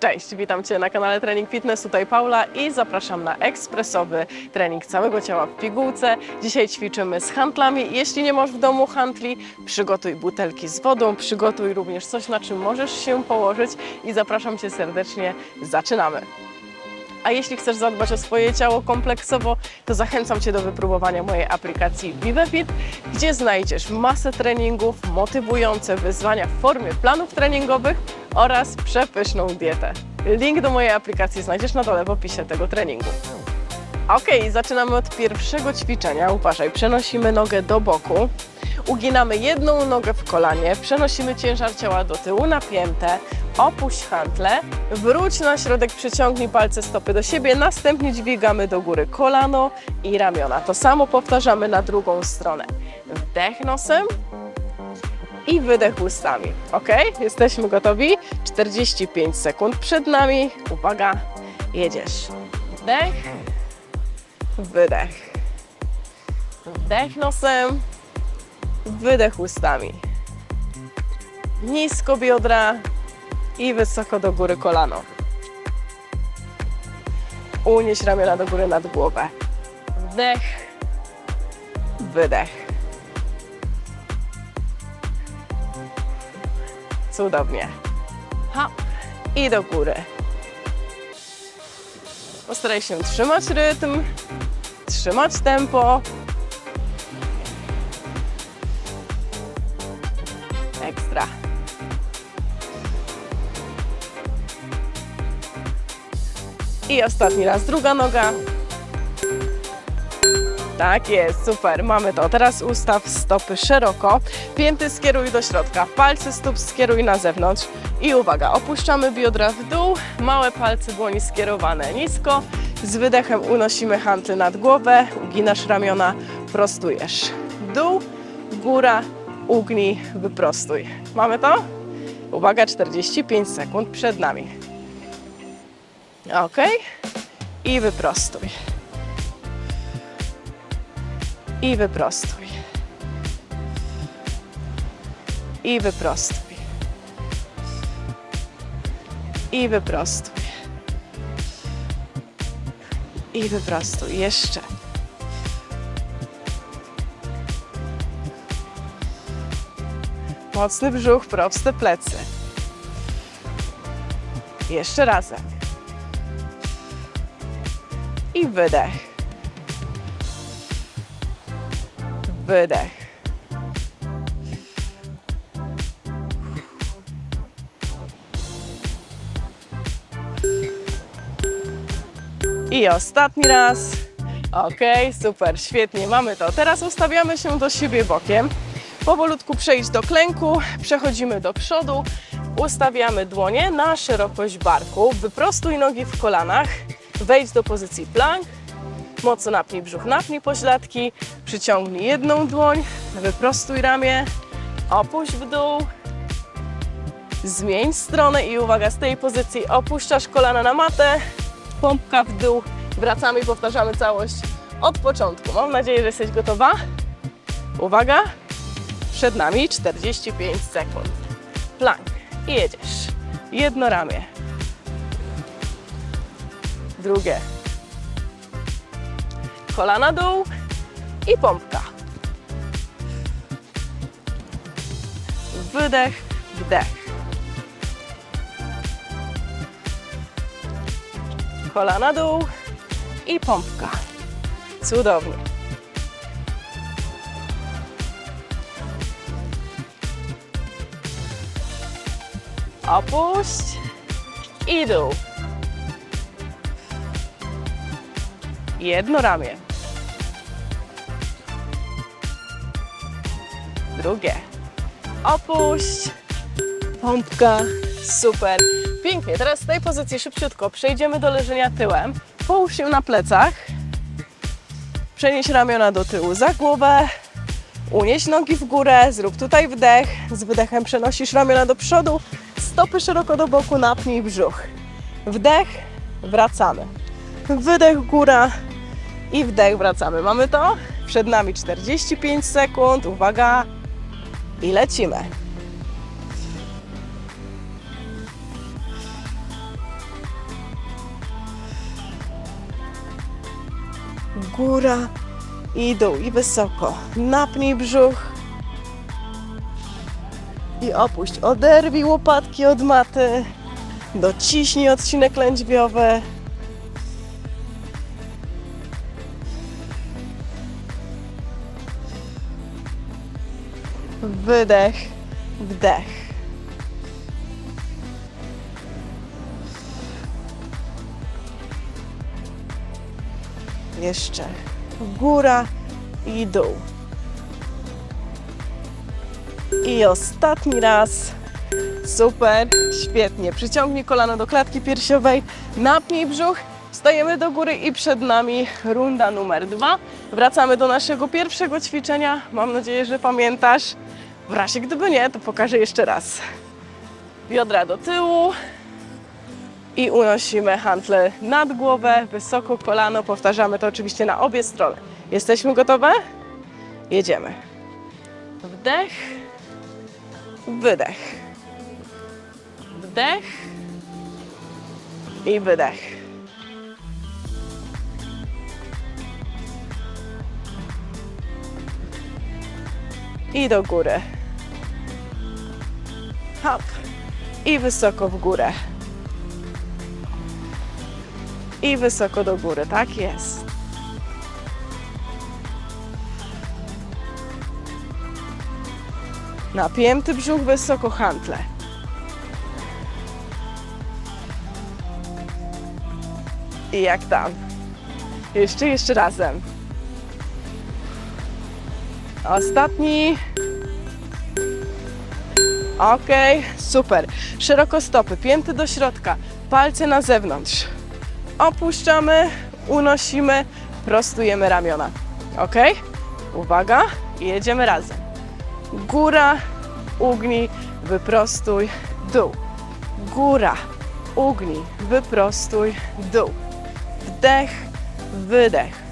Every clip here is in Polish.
Cześć, witam Cię na kanale Trening Fitness, tutaj Paula i zapraszam na ekspresowy trening całego ciała w pigułce. Dzisiaj ćwiczymy z handlami. Jeśli nie masz w domu handli, przygotuj butelki z wodą, przygotuj również coś, na czym możesz się położyć i zapraszam Cię serdecznie. Zaczynamy! A jeśli chcesz zadbać o swoje ciało kompleksowo, to zachęcam Cię do wypróbowania mojej aplikacji ViveFit, gdzie znajdziesz masę treningów, motywujące wyzwania w formie planów treningowych oraz przepyszną dietę. Link do mojej aplikacji znajdziesz na dole w opisie tego treningu. Ok, zaczynamy od pierwszego ćwiczenia. Uważaj, przenosimy nogę do boku, uginamy jedną nogę w kolanie, przenosimy ciężar ciała do tyłu napięte, opuść hantle, wróć na środek, przyciągnij palce stopy do siebie, następnie dźwigamy do góry kolano i ramiona. To samo powtarzamy na drugą stronę. Wdech nosem i wydech ustami. Ok, jesteśmy gotowi? 45 sekund przed nami. Uwaga, jedziesz. Wdech, wydech. Wdech nosem, wydech ustami. Nisko biodra i wysoko do góry kolano. Unieś ramiona do góry nad głowę. Wdech, wydech. Cudownie. Ha. I do góry. Postaraj się trzymać rytm, trzymać tempo. Ekstra. I ostatni raz druga noga. Tak jest, super, mamy to. Teraz ustaw stopy szeroko, pięty skieruj do środka, palce stóp skieruj na zewnątrz i uwaga, opuszczamy biodra w dół, małe palce dłoni skierowane nisko, z wydechem unosimy hanty nad głowę, uginasz ramiona, prostujesz. Dół, góra, ugnij, wyprostuj. Mamy to? Uwaga, 45 sekund przed nami. Ok. I wyprostuj. I wyprostuj. I wyprostuj. I wyprostuj. I wyprostuj. Jeszcze. Mocny brzuch, proste plecy. Jeszcze razem. I wydech. Wydech. I ostatni raz. Ok, super, świetnie, mamy to. Teraz ustawiamy się do siebie bokiem. Powolutku przejść do klęku, przechodzimy do przodu, ustawiamy dłonie na szerokość barku, wyprostuj nogi w kolanach, wejdź do pozycji plank, mocno napnij brzuch, napnij pośladki, przyciągnij jedną dłoń, wyprostuj ramię, opuść w dół, zmień stronę i uwaga, z tej pozycji opuszczasz kolana na matę, pompka w dół, wracamy i powtarzamy całość od początku. Mam nadzieję, że jesteś gotowa. Uwaga, przed nami 45 sekund. Plank i jedziesz. Jedno ramię, drugie. Kolana dół i pompka. Wydech, wdech. Kolana dół i pompka. Cudownie. Opuść i dół. Jedno ramię. Drugie. Opuść. Pompka. Super. Pięknie. Teraz z tej pozycji szybciutko przejdziemy do leżenia tyłem. Połóż się na plecach. Przenieś ramiona do tyłu za głowę. Unieś nogi w górę. Zrób tutaj wdech. Z wydechem przenosisz ramiona do przodu. Stopy szeroko do boku. Napnij brzuch. Wdech. Wracamy. Wydech góra i wdech wracamy. Mamy to? Przed nami 45 sekund. Uwaga. I lecimy. Góra i dół i wysoko. Napnij brzuch. I opuść. Oderwij łopatki od maty. Dociśnij odcinek lędźwiowy. Wydech, wdech. Jeszcze góra i dół. I ostatni raz. Super, świetnie. Przyciągnij kolano do klatki piersiowej, napnij brzuch, stajemy do góry i przed nami runda numer dwa. Wracamy do naszego pierwszego ćwiczenia. Mam nadzieję, że pamiętasz. W razie gdyby nie, to pokażę jeszcze raz. Biodra do tyłu i unosimy hantle nad głowę, wysoko kolano. Powtarzamy to oczywiście na obie strony. Jesteśmy gotowe? Jedziemy. Wdech, wydech. Wdech i wydech. I do góry. Hop. I wysoko w górę. I wysoko do góry. Tak jest. Napięty brzuch, wysoko hantle. I jak tam? Jeszcze, jeszcze razem. Ostatni. Ok, super. Szeroko stopy, pięty do środka, palce na zewnątrz. Opuszczamy, unosimy, prostujemy ramiona. Ok? Uwaga, jedziemy razem. Góra, ugnij, wyprostuj, dół. Góra, ugnij, wyprostuj, dół. Wdech, wydech.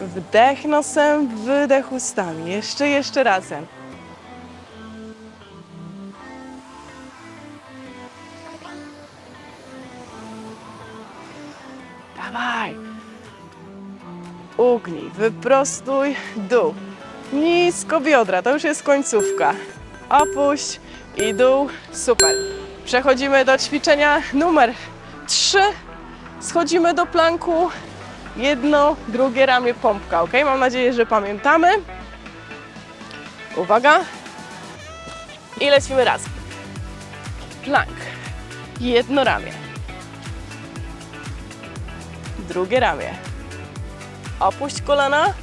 Wdech nosem, wydech ustami. Jeszcze, jeszcze razem. Dawaj. Ugnij, wyprostuj dół. Nisko biodra, to już jest końcówka. Opuść i dół. Super. Przechodzimy do ćwiczenia numer 3. Schodzimy do planku. Jedno, drugie ramię pompka, ok? Mam nadzieję, że pamiętamy. Uwaga. I lecimy razem. Plank. Jedno ramię. Drugie ramię. Opuść kolana.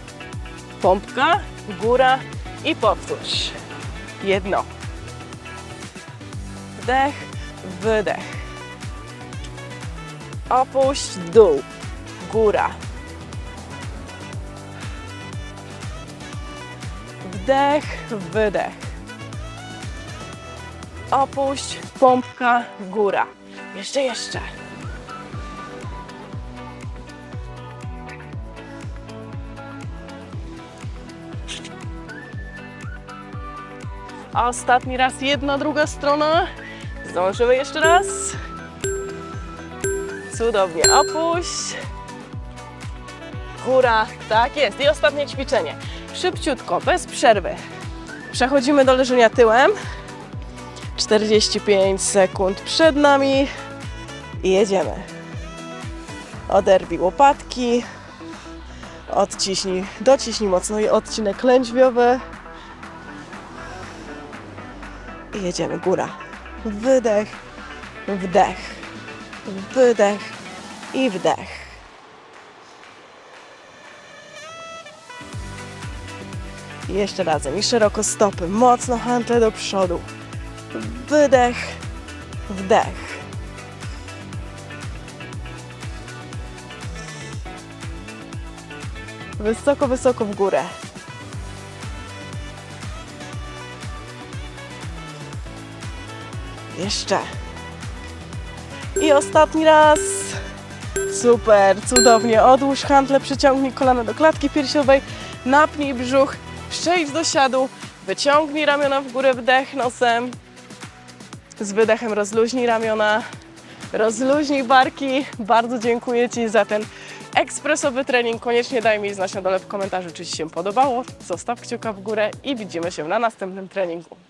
Pompka, góra i powtórz. Jedno. Wdech, wydech. Opuść, dół. Góra. Wdech, wydech. Opuść, pompka, góra. Jeszcze, jeszcze. Ostatni raz jedna, druga strona. Zdążymy jeszcze raz. Cudownie. Opuść. Góra. Tak jest. I ostatnie ćwiczenie. Szybciutko, bez przerwy. Przechodzimy do leżenia tyłem. 45 sekund przed nami. I jedziemy. Oderwij łopatki. Odciśnij, dociśnij mocno i odcinek lędźwiowy. I jedziemy. Góra. Wydech, wdech, wydech i wdech. Jeszcze razem. I szeroko stopy. Mocno hantle do przodu. Wydech, wdech. Wysoko, wysoko w górę. Jeszcze. I ostatni raz. Super, cudownie. Odłóż hantle, przyciągnij kolana do klatki piersiowej, napnij brzuch, przejdź do siadu, wyciągnij ramiona w górę, wdech nosem. Z wydechem rozluźnij ramiona, rozluźnij barki. Bardzo dziękuję Ci za ten ekspresowy trening. Koniecznie daj mi znać na dole w komentarzu, czy Ci się podobało. Zostaw kciuka w górę i widzimy się na następnym treningu.